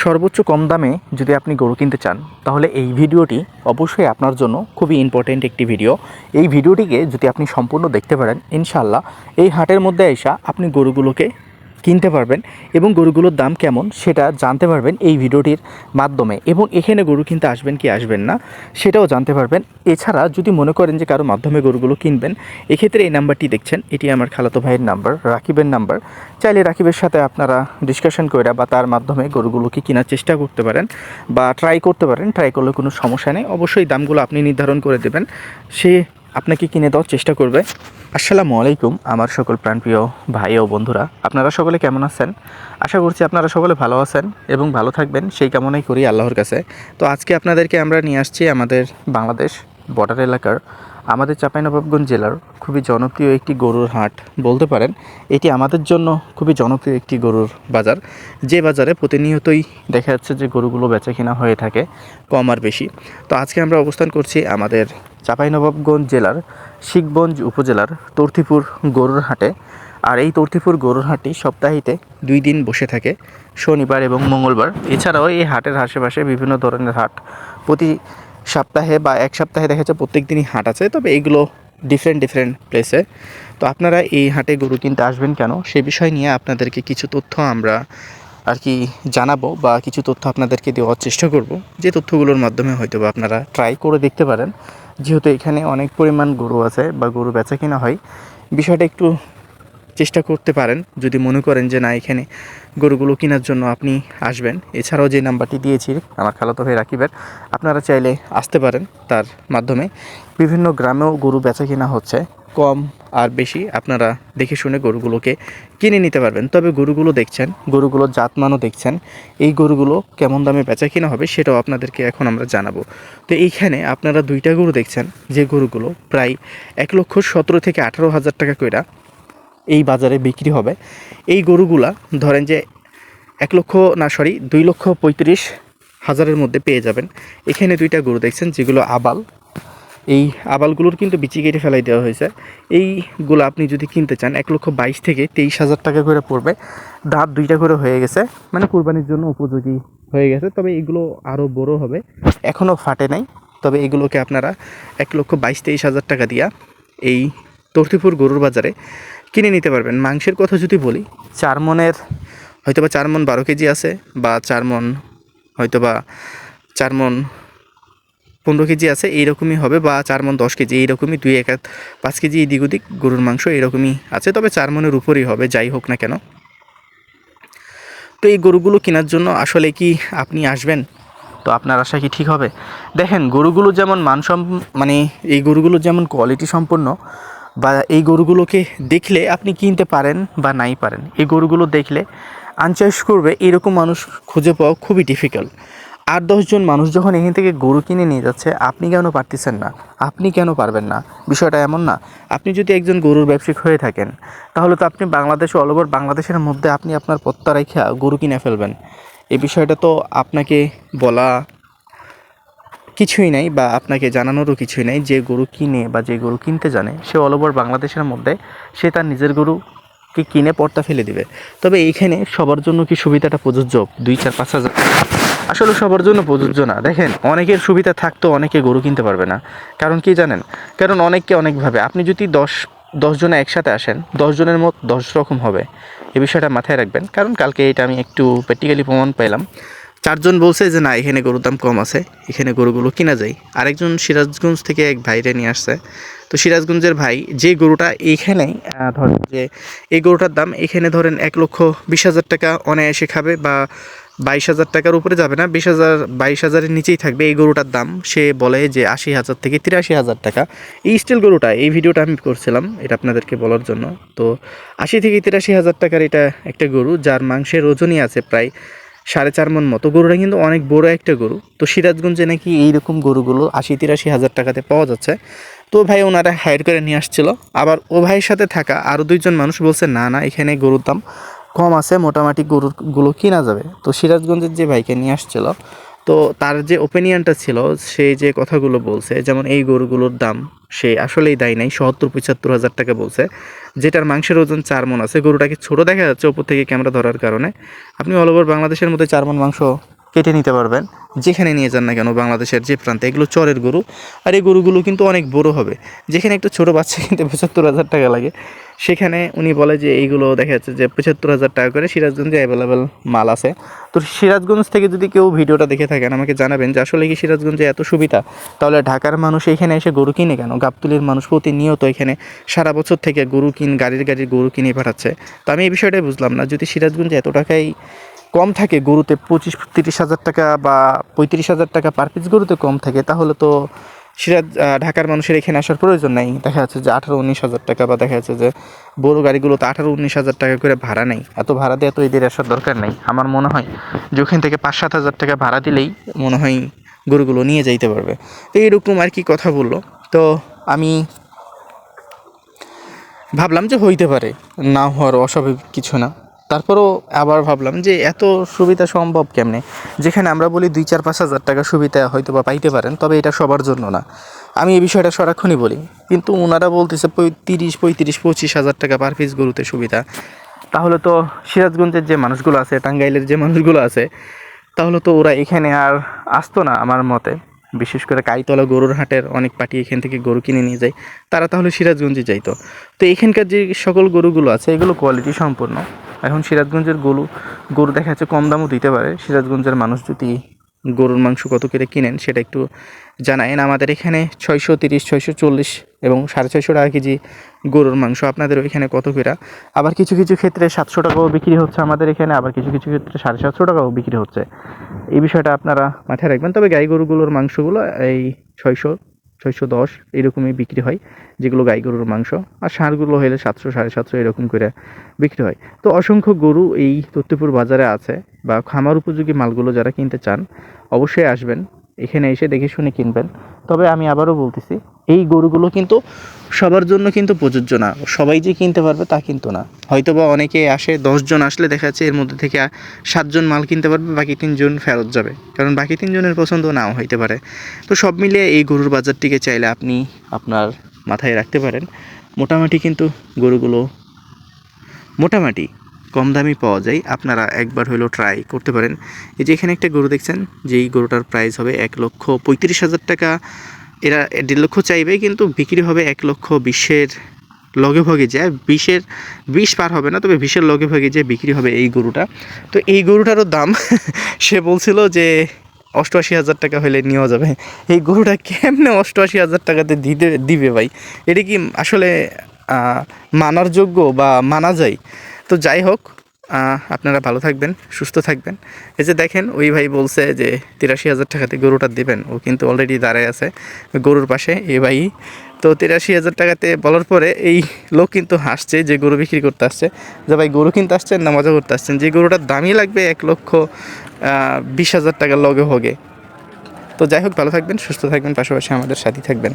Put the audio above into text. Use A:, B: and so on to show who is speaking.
A: সর্বোচ্চ কম দামে যদি আপনি গরু কিনতে চান, তাহলে এই ভিডিওটি অবশ্যই আপনার জন্য খুবই ইম্পর্টেন্ট একটি ভিডিও এই ভিডিওটিকে যদি আপনি সম্পূর্ণ দেখতে পারেন ইনশাল্লাহ এই হাটের মধ্যে এসা আপনি গরুগুলোকে কিনতে পারবেন এবং গরুগুলোর দাম কেমন সেটা জানতে পারবেন এই ভিডিওটির মাধ্যমে। এবং এখানে গরু কিনতে আসবেন কি আসবেন না সেটাও জানতে পারবেন। এছাড়া যদি মনে করেন যে কারও মাধ্যমে গরুগুলো কিনবেন, এক্ষেত্রে এই নাম্বারটি দেখছেন। এটি আমার খালাতো ভাইয়ের নাম্বার, রাকিবের নাম্বার। চাইলে রাকিবের সাথে আপনারা ডিসকাশন করে বা তার মাধ্যমে গরুগুলোকে কেনার চেষ্টা করতে পারেন বা ট্রাই করতে পারেন। ট্রাই করলে কোনো সমস্যা নেই। অবশ্যই দামগুলো আপনি নির্ধারণ করে দেবেন। সে আপনাকে কিনে দেওয়ার চেষ্টা করবে। আসসালামু আলাইকুম, আমার সকল প্রাণপ্রিয় ভাই ও বন্ধুরা। আপনারা সকলে কেমন আছেন? আশা করছি আপনারা সকলে ভালো আছেন এবং ভালো থাকবেন। সেই কামনাই করি আল্লাহর কাছে। তো আজকে আপনাদেরকে আমরা নিয়ে আসছি আমাদের বাংলাদেশ বর্ডার এলাকার আমাদের চাঁপাইনবাবগঞ্জ জেলার খুবই জনপ্রিয় একটি গরুর হাট। বলতে পারেন, এটি আমাদের জন্য খুবই জনপ্রিয় একটি গরুর বাজার। যে বাজারে প্রতিনিয়তই দেখা যাচ্ছে যে গরুগুলো বেচা কিনা হয়ে থাকে, কম আর বেশি। তো আজকে আমরা অবস্থান করছি আমাদের চাঁপাইনবাবগঞ্জ জেলার শিখগঞ্জ উপজেলার তর্তিপুর গরুর হাটে। আর এই তর্তিপুর গরুর হাটটি সপ্তাহিতে দুই দিন বসে থাকে, শনিবার এবং মঙ্গলবার। এছাড়াও এই হাটের আশেপাশে বিভিন্ন ধরনের হাট প্রতি সপ্তাহে বা এক সপ্তাহে দেখা যাচ্ছে প্রত্যেক দিনই হাট আছে, তবে এইগুলো ডিফারেন্ট ডিফারেন্ট প্লেসে তো আপনারা এই হাটে গরু কিনতে আসবেন কেন? সে বিষয় নিয়ে আপনাদেরকে কিছু তথ্য আমরা আর কি জানাব বা কিছু তথ্য আপনাদেরকে দেওয়ার চেষ্টা করব। যে তথ্যগুলোর মাধ্যমে হয়তো আপনারা ট্রাই করে দেখতে পারেন। যেহেতু এখানে অনেক পরিমাণ গরু আছে বা গরু বেচা কিনা হয় বিষয়টা একটু চেষ্টা করতে পারেন। যদি মনে করেন যে না, এখানে গরুগুলো কেনার জন্য আপনি আসবেন, এছাড়াও যে নাম্বারটি দিয়েছি, আমার খালাতো ভাই রাকিবের, আপনারা চাইলে আসতে পারেন তার মাধ্যমে। বিভিন্ন গ্রামেও গরু বেচা কেনা হচ্ছে কম আর বেশি আপনারা দেখে শুনে গরুগুলোকে কিনে নিতে পারবেন। তবে গরুগুলো দেখছেন গরুগুলোর জাতমানও দেখছেন, এই গরুগুলো কেমন দামে বেচা কিনা হবে সেটাও আপনাদেরকে এখন আমরা জানাব। তো এইখানে আপনারা দুইটা গরু দেখছেন, যে গরুগুলো প্রায় এক লক্ষ সতেরো থেকে আঠারো হাজার টাকা কইরা এই বাজারে বিক্রি হবে। এই গরুগুলা ধরেন যে এক লক্ষ, না, সরি, দুই লক্ষ পঁয়ত্রিশ হাজারের মধ্যে পেয়ে যাবেন। এখানে দুইটা গরু দেখছেন, যেগুলো আবাল এই আবালগুলোর কিন্তু বিচি কেটে ফেলাই দেওয়া হয়েছে। এইগুলো আপনি যদি কিনতে চান, এক লক্ষ বাইশ থেকে তেইশ হাজার টাকা করে পড়বে। দাঁত দুইটা করে হয়ে গেছে মানে কুরবানির জন্য উপযোগী হয়ে গেছে। তবে এগুলো আরও বড় হবে এখনও ফাটে নাই। তবে এগুলোকে আপনারা এক লক্ষ বাইশ তেইশ হাজার টাকা দিয়া এই তর্তিপুর গরুর বাজারে কিনে নিতে পারবেন। মাংসের কথা যদি বলি, চার মনের হয়তো বা চার মন বারো কেজি আছে, বা চার মন হয়তো বা চার মন পনেরো কেজি আছে, এইরকমই হবে বা চার মন দশ কেজি, এইরকমই দুই এক পাঁচ কেজি এদিক ওদিক গরুর মাংস এরকমই আছে, তবে চার মনের উপরই হবে, যাই হোক না কেন। তো এই গরুগুলো কেনার জন্য আসলে কি আপনি আসবেন? তো আপনার আশা কি ঠিক হবে? দেখেন, গরুগুলো যেমন মানসম মানে এই গরুগুলো যেমন কোয়ালিটি সম্পন্ন, বা এই গরুগুলোকে দেখলে আপনি কিনতে পারেন বা নাই পারেন, এই গরুগুলো দেখলে আনচয়েস করবে, এরকম মানুষ খুঁজে পাওয়া খুবই ডিফিকাল্ট আট দশজন মানুষ যখন এখান থেকে গরু কিনে নিয়ে যাচ্ছে, আপনি কেন পারতেছেন না? আপনি কেন পারবেন না? বিষয়টা এমন না। আপনি যদি একজন গরুর ব্যবসায়িক হয়ে থাকেন, তাহলে তো আপনি বাংলাদেশ অল ওভার বাংলাদেশের মধ্যে আপনি আপনার পত্তা রেখা গরু কিনে ফেলবেন। এই বিষয়টা তো আপনাকে বলা কিছুই নাই বা আপনাকে জানানোরও কিছুই নাই। যে গরু কিনে বা যে গরু কিনতে জানে, সে অল ওভার বাংলাদেশের মধ্যে, সে তার নিজের গরুকে কিনে পর্তা ফেলে দিবে। তবে এইখানে সবার জন্য কি সুবিধাটা প্রযোজ্য? দুই, চার, পাঁচ হাজার আসলে সবার জন্য প্রযোজ্য না। দেখেন, অনেকের সুবিধা থাকতেও অনেকে গরু কিনতে পারবে না। কারণ কি জানেন? কারণ অনেককে অনেকভাবে। আপনি যদি দশ দশজনে একসাথে আসেন দশজনের মত দশ রকম হবে। এ বিষয়টা মাথায় রাখবেন। কারণ কালকে এটা আমি একটু প্র্যাকটিক্যালি প্রমাণ পেলাম চারজন বলছে যে, না, এখানে গরুর দাম কম আছে। এখানে গরুগুলো কিনা যায়। আরেকজন সিরাজগঞ্জ থেকে এক ভাইরে নিয়ে আসছে। তো সিরাজগঞ্জের ভাই যে গরুটা এইখানেই ধরেন যে, এই গরুটার দাম এখানে ধরেন এক লক্ষ বিশ হাজার টাকা অনায়াসে খাবে বা বাইশ হাজার টাকার উপরে যাবে না, বিশ হাজার, বাইশ হাজারের নিচেই থাকবে এই গরুটার দাম। সে বলে যে আশি হাজার থেকে তিরাশি হাজার টাকা। এই স্টিল গরুটা, এই ভিডিওটা আমি করছিলাম, এটা আপনাদেরকে বলার জন্য। তো আশি থেকে তিরাশি হাজার টাকার এটা একটা গরু, যার মাংসের ওজনই আছে প্রায় সাড়ে চার মন মতো। গরুটা কিন্তু অনেক বড় একটা গরু। তো সিরাজগঞ্জে নাকি এইরকম গরুগুলো আশি তিরাশি হাজার টাকাতে পাওয়া যাচ্ছে। তো ভাই ওনারা হায়ার করে নিয়ে আসছিল। আবার ও ভাইয়ের সাথে থাকা আরও দুইজন মানুষ বলছে, না না, এখানে গরুর দাম কম আছে, মোটামুটি গরুগুলো কিনা যাবে। তো সিরাজগঞ্জের যে ভাইকে নিয়ে আসছিল, তো তার যে ওপিনিয়নটা ছিল সেই যে কথাগুলো বলছে, যেমন এই গরুগুলোর দাম সে আসলেই দেয় নাই, সত্তর, পঁচাত্তর হাজার টাকা বলছে। যেটার মাংসের ওজন চার মন আছে, গরুটাকে ছোটো দেখা যাচ্ছে, ওপর থেকে ক্যামেরা ধরার কারণে। আপনি অল ওভার বাংলাদেশের মধ্যে চার মন মাংস কেটে নিতে পারবেন। যেখানে নিয়ে যান না কেন বাংলাদেশের যে প্রান্তে, এগুলো চরের গরু। আর এই গরুগুলো কিন্তু অনেক বড় হবে। যেখানে একটা ছোটো বাচ্চা কিনতে পঁচাত্তর হাজার টাকা লাগে, সেখানে উনি বলে যে এইগুলো দেখা যাচ্ছে যে পঁচাত্তর হাজার টাকা করে সিরাজগঞ্জে অ্যাভেলেবেল মাল আছে। তো সিরাজগঞ্জ থেকে যদি কেউ ভিডিওটা দেখে থাকেন, আমাকে জানাবেন যে আসলে কি সিরাজগঞ্জে এত সুবিধা? তাহলে ঢাকার মানুষ এখানে এসে গরু কিনে কেন? গাবতুলির মানুষ প্রতিনিয়ত এখানে সারা বছর থেকে গরু কিন, গাড়ির গাড়ির গরু কিনে পাঠাচ্ছে। তো আমি এই বিষয়টাই বুঝলাম না, যদি সিরাজগঞ্জে এত টাকাই কম থাকে গরুতে পঁচিশ তিরিশ হাজার টাকা বা পঁয়ত্রিশ হাজার টাকা পার পিস গরুতে কম থাকে তাহলে তো আহ, ঢাকার মানুষের এখানে আসার প্রয়োজন নেই। দেখা যাচ্ছে যে আঠারো উনিশ হাজার টাকা বা দেখা যাচ্ছে যে বড় গাড়িগুলোতে আঠারো উনিশ হাজার টাকা করে ভাড়া নেই। এত ভাড়া দিয়ে তো এদের আসার দরকার নেই। আমার মনে হয় যে ওখান থেকে পাঁচ সাত হাজার টাকা ভাড়া দিলেই মনে হয় গরুগুলো নিয়ে যাইতে পারবে। তো এইরকম আর কি কথা বলল। তো আমি ভাবলাম যে হইতে পারে না হওয়ার অস্বাভাবিক কিছু না। তারপরও আবার ভাবলাম যে এত সুবিধা সম্ভব কেমনে? যেখানে আমরা বলি দুই চার পাঁচ হাজার টাকা সুবিধা হয়তো বা পাইতে পারেন, তবে এটা সবার জন্য না। আমি এই বিষয়টা সারাক্ষণই বলি, কিন্তু ওনারা বলতেছে তিরিশ, পঁয়ত্রিশ, পঁচিশ হাজার টাকা পার পিস গরুতে সুবিধা। তাহলে তো সিরাজগঞ্জের যে মানুষগুলো আছে, টাঙ্গাইলের যে মানুষগুলো আছে, তাহলে তো ওরা এখানে আর আসতো না আমার মতে। বিশেষ করে কাইতলা গরুর হাটের অনেক পার্টি এখান থেকে গরু কিনে নিয়ে যায়, তারা তাহলে সিরাজগঞ্জে যাইতো। তো এখানকার যে সকল গরুগুলো আছে, এগুলো কোয়ালিটি সম্পূর্ণ। এখন সিরাজগঞ্জের গরু গরু দেখা যাচ্ছে কম দামও দিতে পারে। সিরাজগঞ্জের মানুষ যদি গরুর মাংস কত করে কিনেন, সেটা একটু জানায়েন। আমাদের এখানে ছয়শো তিরিশ, ছয়শো চল্লিশ এবং সাড়ে ছয়শো টাকা কেজি গরুর মাংস। আপনাদের ওইখানে কত করে? আবার কিছু কিছু ক্ষেত্রে সাতশো টাকাও বিক্রি হচ্ছে আমাদের এখানে, আবার কিছু কিছু ক্ষেত্রে সাড়ে সাতশো টাকাও বিক্রি হচ্ছে। এই বিষয়টা আপনারা মাথায় রাখবেন। তবে গাই গরুগুলোর মাংসগুলো এই ছয়শো ছয়শো দশ এরকমই বিক্রি হয়, যেগুলো গাই গরুর মাংস। আর ষাঁড়গুলো হলে সাতশো, সাড়ে সাতশো এরকম করে বিক্রি হয়। তো অসংখ্য গরু এই তত্ত্বপুর বাজারে আছে বা খামার উপযোগী মালগুলো যারা কিনতে চান, অবশ্যই আসবেন। এখানে এসে দেখে শুনে কিনবেন। তবে আমি আবারও বলতেছি, এই গরুগুলো কিন্তু সবার জন্য কিন্তু প্রযোজ্য না। সবাই যে কিনতে পারবে তা কিন্তু না। হয়তো বা অনেকে আসে, দশজন আসলে দেখা যাচ্ছে এর মধ্যে থেকে সাতজন মাল কিনতে পারবে, বাকি তিনজন ফেরত যাবে। কারণ বাকি তিনজনের পছন্দ নাও হইতে পারে। তো সব মিলিয়ে এই গরুর বাজারটিকে চাইলে আপনি আপনার মাথায় রাখতে পারেন। মোটামুটি কিন্তু গরুগুলো মোটামুটি কম দামি পাওয়া যায়, আপনারা একবার হলেও ট্রাই করতে পারেন। এই যে এখানে একটা গরু দেখছেন, যেই গরুটার প্রাইস হবে এক লক্ষ পঁয়ত্রিশ হাজার টাকা। এরা দেড় লক্ষ চাইবে, কিন্তু বিক্রি হবে এক লক্ষ বিশের লগে ভগে যায়। বিশের, বিশ পার হবে না, তবে বিশের লগে ভগে যে বিক্রি হবে এই গরুটা। তো এই গরুটারও দাম, সে বলছিল যে অষ্টআশি হাজার টাকা হলে নেওয়া যাবে। এই গরুটা কেমনে অষ্টআশি হাজার টাকাতে দিতে, দিবে ভাই? এটা কি আসলে মানার যোগ্য বা মানা যায়? তো যাই হোক আপনারা ভালো থাকবেন, সুস্থ থাকবেন। এই যে দেখেন, ওই ভাই বলছে যে তিরাশি হাজার টাকাতে গরুটা দেবেন। ও কিন্তু অলরেডি দাঁড়ায় আছে গরুর পাশে এই ভাই। তো তিরাশি হাজার টাকাতে বলার পরে এই লোক কিন্তু হাসছে যে গরু বিক্রি করতে আসছে। যে ভাই, গরু কিনতে আসছেন না মজা করতে আসছেন? যে গরুটার দামই লাগবে এক লক্ষ বিশ হাজার টাকার লগে হোগে। তো যাই হোক, ভালো থাকবেন, সুস্থ থাকবেন, পাশাপাশি আমাদের সাথে থাকবেন।